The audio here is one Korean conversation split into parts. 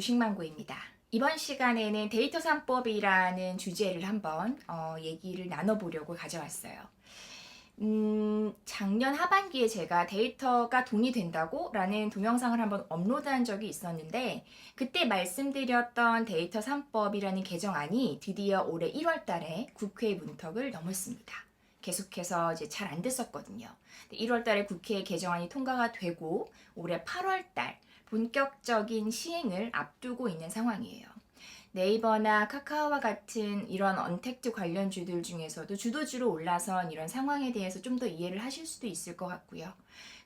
주식망고입니다. 이번 시간에는 데이터 3법이라는 주제를 한번 어, 얘기를 나눠보려고 가져왔어요. 음, 작년 하반기에 제가 데이터가 돈이 된다고 라는 동영상을 한번 업로드한 적이 있었는데 그때 말씀드렸던 데이터 3법이라는 개정안이 드디어 올해 1월 달에 국회 문턱을 넘었습니다. 계속해서 이제 잘 안 됐었거든요. 1월 달에 국회 개정안이 통과가 되고 올해 8월 달 본격적인 시행을 앞두고 있는 상황이에요. 네이버나 카카오와 같은 이런 언택트 관련주들 중에서도 주도주로 올라선 이런 상황에 대해서 좀 더 이해를 하실 수도 있을 것 같고요.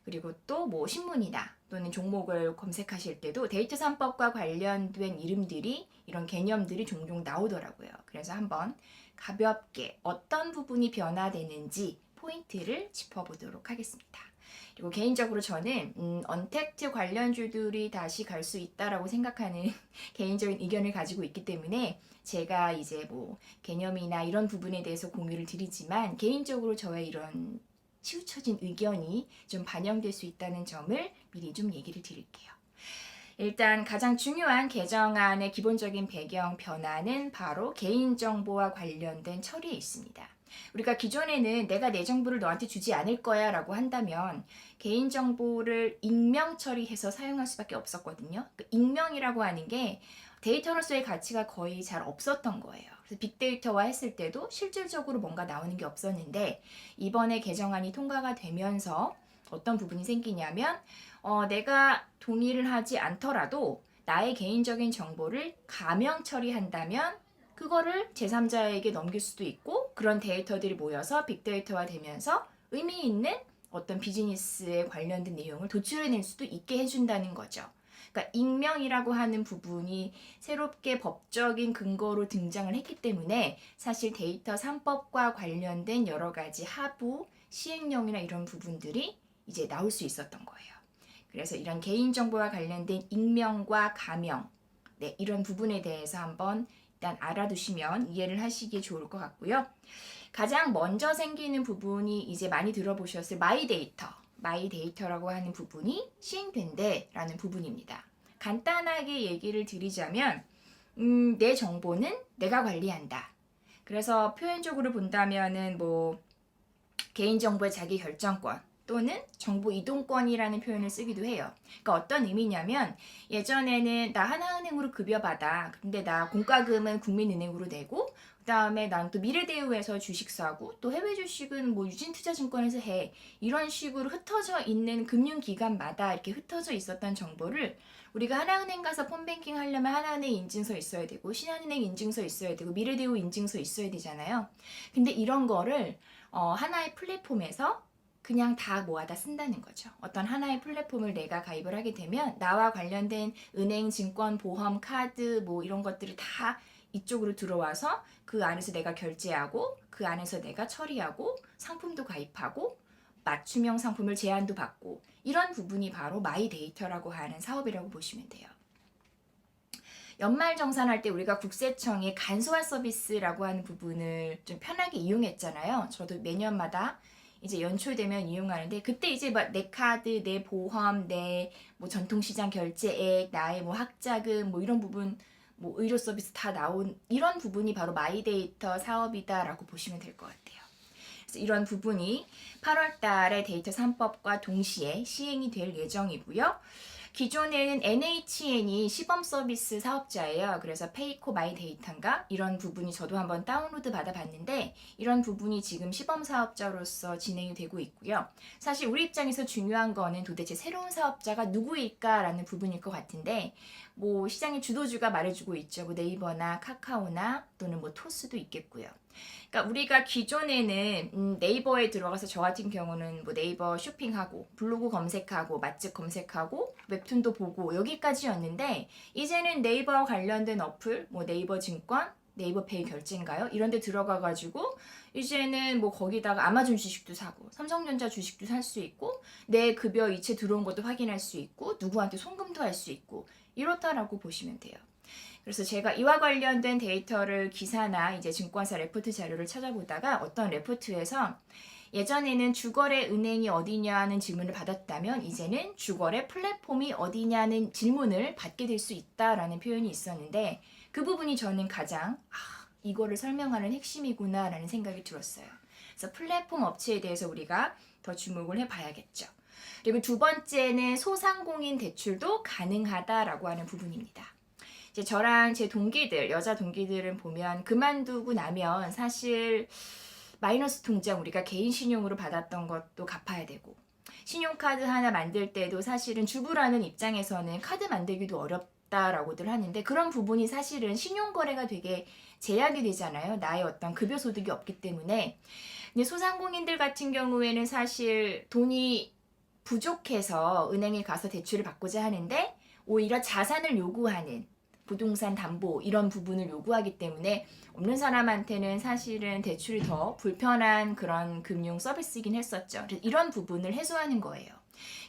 그리고 또 뭐 신문이나 또는 종목을 검색하실 때도 데이터 3법과 관련된 이름들이 이런 개념들이 종종 나오더라고요. 그래서 한번 가볍게 어떤 부분이 변화되는지 포인트를 짚어보도록 하겠습니다. 그리고 개인적으로 저는 음, 언택트 관련주들이 다시 갈 수 있다라고 생각하는 개인적인 의견을 가지고 있기 때문에 제가 이제 뭐 개념이나 이런 부분에 대해서 공유를 드리지만 개인적으로 저의 이런 치우쳐진 의견이 좀 반영될 수 있다는 점을 미리 좀 얘기를 드릴게요. 일단 가장 중요한 개정안의 기본적인 배경 변화는 바로 개인정보와 관련된 처리에 있습니다. 우리가 기존에는 내가 내 정보를 너한테 주지 않을 거야 라고 한다면 개인정보를 익명 처리해서 사용할 수밖에 없었거든요. 그 익명이라고 하는 게 데이터로서의 가치가 거의 잘 없었던 거예요. 그래서 빅데이터화 했을 때도 실질적으로 뭔가 나오는 게 없었는데 이번에 개정안이 통과가 되면서 어떤 부분이 생기냐면 어, 내가 동의를 하지 않더라도 나의 개인적인 정보를 가명 처리한다면 그거를 제3자에게 넘길 수도 있고 그런 데이터들이 모여서 빅데이터화 되면서 의미 있는 어떤 비즈니스에 관련된 내용을 도출해낼 수도 있게 해준다는 거죠. 그러니까 익명이라고 하는 부분이 새롭게 법적인 근거로 등장을 했기 때문에 사실 데이터 3법과 관련된 여러 가지 하부, 시행령이나 이런 부분들이 이제 나올 수 있었던 거예요. 그래서 이런 개인정보와 관련된 익명과 가명, 네, 이런 부분에 대해서 한번 일단 알아두시면 이해를 하시기 좋을 것 같고요. 가장 먼저 생기는 부분이 이제 많이 들어보셨을 마이 데이터, 마이 데이터라고 하는 부분이 시행된대라는 부분입니다. 간단하게 얘기를 드리자면, 음, 내 정보는 내가 관리한다. 그래서 표현적으로 본다면은 뭐 개인정보의 자기 결정권 또는 정보 이동권이라는 표현을 쓰기도 해요. 그러니까 어떤 의미냐면 예전에는 나 하나은행으로 급여 받아. 근데 나 공과금은 국민은행으로 내고 그다음에 난 또 미래대우에서 주식 사고 또 해외 주식은 뭐 유진투자증권에서 해. 이런 식으로 흩어져 있는 금융기관마다 이렇게 흩어져 있었던 정보를 우리가 하나은행 가서 폰뱅킹 하려면 하나은행 인증서 있어야 되고 신한은행 인증서 있어야 되고 미래대우 인증서 있어야 되잖아요. 근데 이런 거를 어, 하나의 플랫폼에서 그냥 다 모아다 쓴다는 거죠. 어떤 하나의 플랫폼을 내가 가입을 하게 되면 나와 관련된 은행, 증권, 보험, 카드 뭐 이런 것들이 다 이쪽으로 들어와서 그 안에서 내가 결제하고 그 안에서 내가 처리하고 상품도 가입하고 맞춤형 상품을 제한도 받고 이런 부분이 바로 마이 데이터라고 하는 사업이라고 보시면 돼요. 연말 정산할 때 우리가 국세청의 간소화 서비스라고 하는 부분을 좀 편하게 이용했잖아요. 저도 매년마다 이제 연초되면 이용하는데 그때 이제 막 내 카드, 내 보험, 내 뭐 전통시장 결제액, 나의 뭐 학자금 뭐 이런 부분 뭐 의료 서비스 다 나온 이런 부분이 바로 마이데이터 사업이다라고 보시면 될 것 같아요. 이런 부분이 8월 달에 데이터 3법과 동시에 시행이 될 예정이고요. 기존에는 NHN이 시범 서비스 사업자예요. 그래서 페이코 마이 데이터인가 이런 부분이 저도 한번 다운로드 받아봤는데 이런 부분이 지금 시범 사업자로서 진행이 되고 있고요. 사실 우리 입장에서 중요한 거는 도대체 새로운 사업자가 누구일까라는 부분일 것 같은데 뭐 시장의 주도주가 말해주고 있죠. 뭐 네이버나 카카오나 또는 뭐 토스도 있겠고요. 그러니까 우리가 기존에는 음, 네이버에 들어가서 저 같은 경우는 뭐 네이버 쇼핑하고 블로그 검색하고 맛집 검색하고 웹툰도 보고 여기까지였는데 이제는 네이버와 관련된 어플 뭐 네이버 증권 네이버 페이 결제인가요? 이런 데 들어가 가지고 이제는 뭐 거기다가 아마존 주식도 사고 삼성전자 주식도 살 수 있고 내 급여 이체 들어온 것도 확인할 수 있고 누구한테 송금도 할 수 있고 이렇다라고 보시면 돼요. 그래서 제가 이와 관련된 데이터를 기사나 이제 증권사 레포트 자료를 찾아보다가 어떤 레포트에서 예전에는 주거래 은행이 어디냐는 질문을 받았다면 이제는 주거래 플랫폼이 어디냐는 질문을 받게 될 수 있다라는 표현이 있었는데 그 부분이 저는 가장 아, 이거를 설명하는 핵심이구나라는 생각이 들었어요. 그래서 플랫폼 업체에 대해서 우리가 더 주목을 해봐야겠죠. 그리고 두 번째는 소상공인 대출도 가능하다라고 하는 부분입니다. 이제 저랑 제 동기들, 여자 동기들은 보면 그만두고 나면 사실 마이너스 통장 우리가 개인 신용으로 받았던 것도 갚아야 되고 신용카드 하나 만들 때도 사실은 주부라는 입장에서는 카드 만들기도 어렵다라고들 하는데 그런 부분이 사실은 신용거래가 되게 제약이 되잖아요. 나의 어떤 급여 소득이 없기 때문에. 소상공인들 같은 경우에는 사실 돈이 부족해서 은행에 가서 대출을 받고자 하는데 오히려 자산을 요구하는 부동산 담보 이런 부분을 요구하기 때문에 없는 사람한테는 사실은 대출이 더 불편한 그런 금융 서비스이긴 했었죠. 이런 부분을 해소하는 거예요.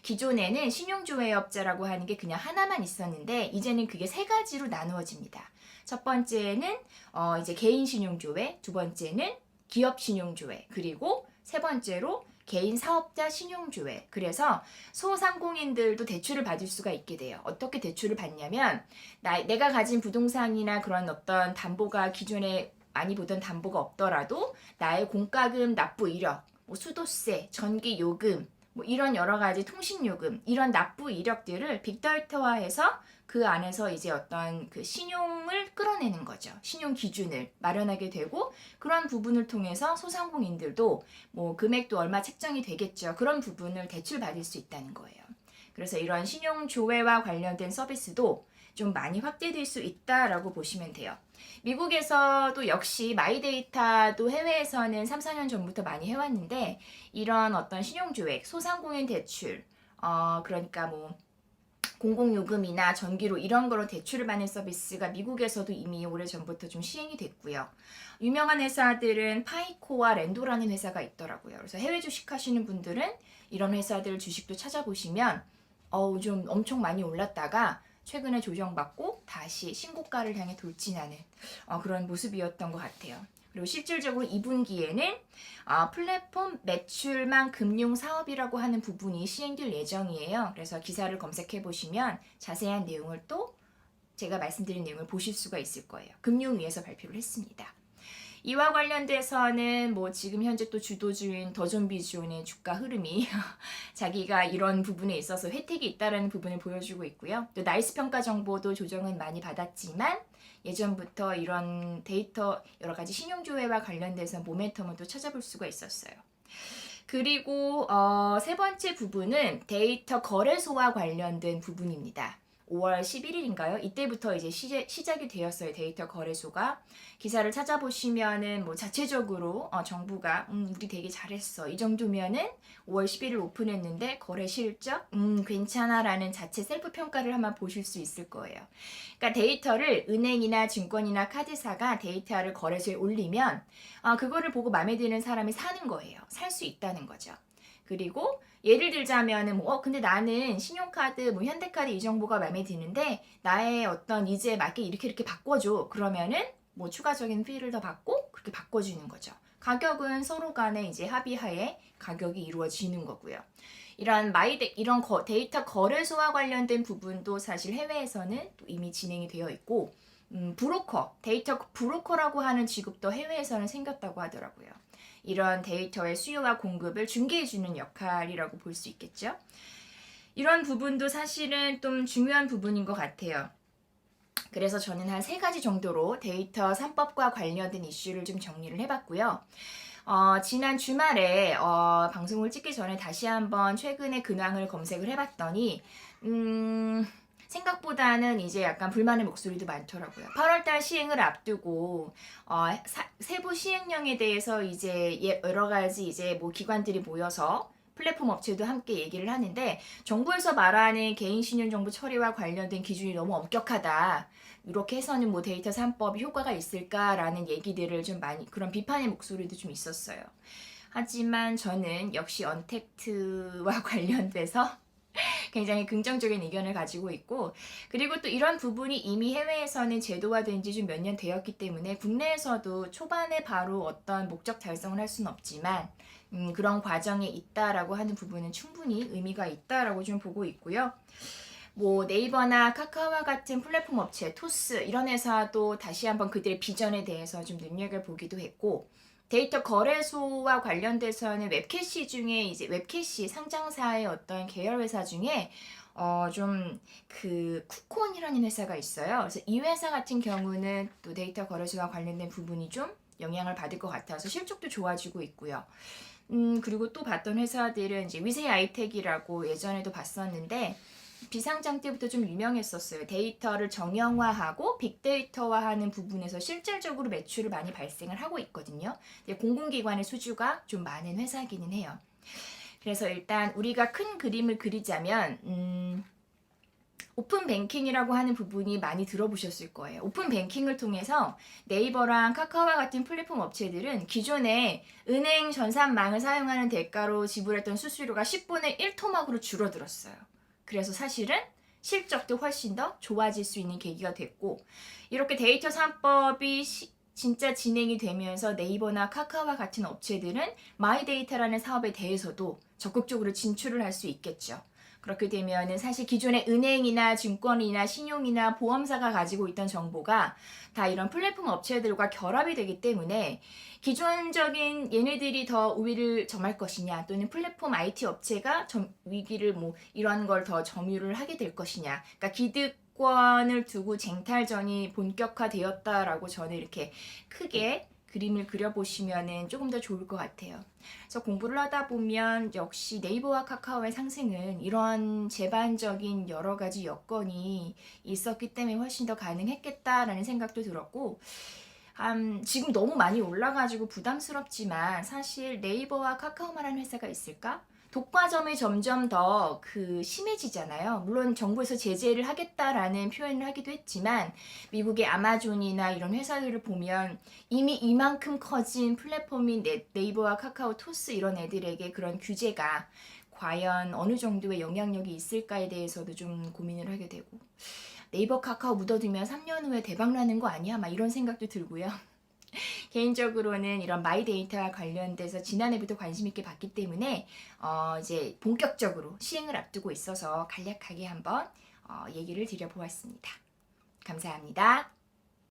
기존에는 신용조회업자라고 하는 게 그냥 하나만 있었는데 이제는 그게 세 가지로 나누어집니다. 첫 번째는 어 이제 개인 신용조회, 두 번째는 기업 신용조회, 그리고 세 번째로 개인 사업자 신용조회. 그래서 소상공인들도 대출을 받을 수가 있게 돼요. 어떻게 대출을 받냐면 나, 내가 가진 부동산이나 그런 어떤 담보가 기존에 많이 보던 담보가 없더라도 나의 공과금 납부 이력, 뭐 수도세, 전기 요금, 뭐 이런 여러 가지 통신 요금 이런 납부 이력들을 빅데이터화해서 그 안에서 이제 어떤 그 신용을 끌어내는 거죠. 신용 기준을 마련하게 되고 그런 부분을 통해서 소상공인들도 뭐 금액도 얼마 책정이 되겠죠. 그런 부분을 대출 받을 수 있다는 거예요. 그래서 이런 신용 조회와 관련된 서비스도 좀 많이 확대될 수 있다라고 보시면 돼요. 미국에서도 역시 마이데이터도 해외에서는 3, 4년 전부터 많이 해왔는데 이런 어떤 신용조회, 소상공인 대출, 어 그러니까 뭐 공공요금이나 전기료 이런 거로 대출을 받는 서비스가 미국에서도 이미 오래전부터 좀 시행이 됐고요. 유명한 회사들은 파이코와 랜도라는 회사가 있더라고요. 그래서 해외 주식 하시는 분들은 이런 회사들 주식도 찾아보시면 어우 좀 엄청 많이 올랐다가 최근에 조정받고 다시 신고가를 향해 돌진하는 어, 그런 모습이었던 것 같아요. 그리고 실질적으로 2분기에는 어, 플랫폼 매출망 금융 사업이라고 하는 부분이 시행될 예정이에요. 그래서 기사를 검색해 보시면 자세한 내용을 또 제가 말씀드린 내용을 보실 수가 있을 거예요. 금융위에서 발표를 했습니다. 이와 관련돼서는 뭐 지금 현재 또 주도주인 더존비존의 주가 흐름이 자기가 이런 부분에 있어서 혜택이 있다라는 부분을 보여주고 있고요. 또 나이스 평가 정보도 조정은 많이 받았지만 예전부터 이런 데이터 여러 가지 신용조회와 관련돼서 모멘텀을 또 찾아볼 수가 있었어요. 그리고 어, 세 번째 부분은 데이터 거래소와 관련된 부분입니다. 5월 11일인가요? 이때부터 이제 시제, 시작 이 되었어요. 데이터 거래소가. 기사를 찾아보시면은 뭐 자체적으로 어, 정부가 음, 우리 되게 잘했어. 이 정도면은 5월 11일 오픈했는데 거래 실적 음, 괜찮아 라는 자체 셀프 평가를 한번 보실 수 있을 거예요. 그러니까 데이터를 은행이나 증권이나 카드사가 데이터를 거래소에 올리면 아, 그거를 보고 마음에 드는 사람이 사는 거예요. 살 수 있다는 거죠. 그리고 예를 들자면은 뭐 어, 근데 나는 신용카드 뭐 현대카드 이 정보가 마음에 드는데 나의 어떤 이제 맞게 이렇게 이렇게 바꿔줘 그러면은 뭐 추가적인 피를 더 받고 그렇게 바꿔주는 거죠. 가격은 서로 간에 이제 합의하에 가격이 이루어지는 거고요. 이런 마이 데 이런 거, 데이터 거래소와 관련된 부분도 사실 해외에서는 또 이미 진행이 되어 있고 음, 브로커 데이터 브로커라고 하는 직업도 해외에서는 생겼다고 하더라고요. 이런 데이터의 수요와 공급을 중개해주는 역할이라고 볼 수 있겠죠. 이런 부분도 사실은 좀 중요한 부분인 것 같아요. 그래서 저는 한 세 가지 정도로 데이터 3법과 관련된 이슈를 좀 정리를 해봤고요. 어, 지난 주말에 어, 방송을 찍기 전에 다시 한번 최근의 근황을 검색을 해봤더니 음, 생각보다는 이제 약간 불만의 목소리도 많더라고요. 8월달 시행을 앞두고 어, 사, 세부 시행령에 대해서 이제 예, 여러 가지 이제 뭐 기관들이 모여서 플랫폼 업체도 함께 얘기를 하는데 정부에서 말하는 개인 신용 정보 처리와 관련된 기준이 너무 엄격하다. 이렇게 해서는 뭐 데이터 3법이 효과가 있을까라는 얘기들을 좀 많이 그런 비판의 목소리도 좀 있었어요. 하지만 저는 역시 언택트와 관련돼서 굉장히 긍정적인 의견을 가지고 있고 그리고 또 이런 부분이 이미 해외에서는 제도화된 지 좀 몇 년 되었기 때문에 국내에서도 초반에 바로 어떤 목적 달성을 할 수는 없지만 음, 그런 과정에 있다라고 하는 부분은 충분히 의미가 있다라고 좀 보고 있고요. 뭐 네이버나 카카오와 같은 플랫폼 업체, 토스 이런 회사도 다시 한번 그들의 비전에 대해서 좀 눈여겨 보기도 했고 데이터 거래소와 관련돼서는 웹캐시 중에 이제 웹캐시 상장사의 어떤 계열 회사 중에 어 좀 그 쿠콘이라는 회사가 있어요. 그래서 이 회사 같은 경우는 또 데이터 거래소와 관련된 부분이 좀 영향을 받을 것 같아서 실적도 좋아지고 있고요. 음 그리고 또 봤던 회사들은 이제 위세 아이텍이라고 예전에도 봤었는데 비상장 때부터 좀 유명했었어요. 데이터를 정형화하고 빅데이터화하는 부분에서 실질적으로 매출을 많이 발생을 하고 있거든요. 공공기관의 수주가 좀 많은 회사기는 해요. 그래서 일단 우리가 큰 그림을 그리자면 음, 오픈 뱅킹이라고 하는 부분이 많이 들어보셨을 거예요. 오픈 뱅킹을 통해서 네이버랑 카카오와 같은 플랫폼 업체들은 기존에 은행 전산망을 사용하는 대가로 지불했던 수수료가 10분의 1 토막으로 줄어들었어요. 그래서 사실은 실적도 훨씬 더 좋아질 수 있는 계기가 됐고 이렇게 데이터 3법이 시- 진짜 진행이 되면서 네이버나 카카오와 같은 업체들은 마이데이터라는 사업에 대해서도 적극적으로 진출을 할 수 있겠죠. 그렇게 되면은 사실 기존의 은행이나 증권이나 신용이나 보험사가 가지고 있던 정보가 다 이런 플랫폼 업체들과 결합이 되기 때문에 기존적인 얘네들이 더 우위를 점할 것이냐 또는 플랫폼 IT 업체가 점, 위기를 뭐 이런 걸 더 점유를 하게 될 것이냐. 그러니까 기득 권을 두고 쟁탈전이 본격화되었다라고 저는 이렇게 크게 그림을 그려보시면은 조금 더 좋을 것 같아요. 그래서 공부를 하다 보면 역시 네이버와 카카오의 상승은 이런 제반적인 여러 가지 여건이 있었기 때문에 훨씬 더 가능했겠다라는 생각도 들었고 음, 지금 너무 많이 올라가지고 부담스럽지만 사실 네이버와 카카오만 한 회사가 있을까? 독과점이 점점 더 그 심해지잖아요. 물론 정부에서 제재를 하겠다라는 표현을 하기도 했지만 미국의 아마존이나 이런 회사들을 보면 이미 이만큼 커진 플랫폼인 네, 네이버와 카카오 토스 이런 애들에게 그런 규제가 과연 어느 정도의 영향력이 있을까에 대해서도 좀 고민을 하게 되고 네이버 카카오 묻어두면 3년 후에 대박 나는 거 아니야? 막 이런 생각도 들고요. 개인적으로는 이런 마이 데이터와 관련돼서 지난해부터 관심 있게 봤기 때문에 어 이제 본격적으로 시행을 앞두고 있어서 간략하게 한번 어 얘기를 드려보았습니다. 감사합니다.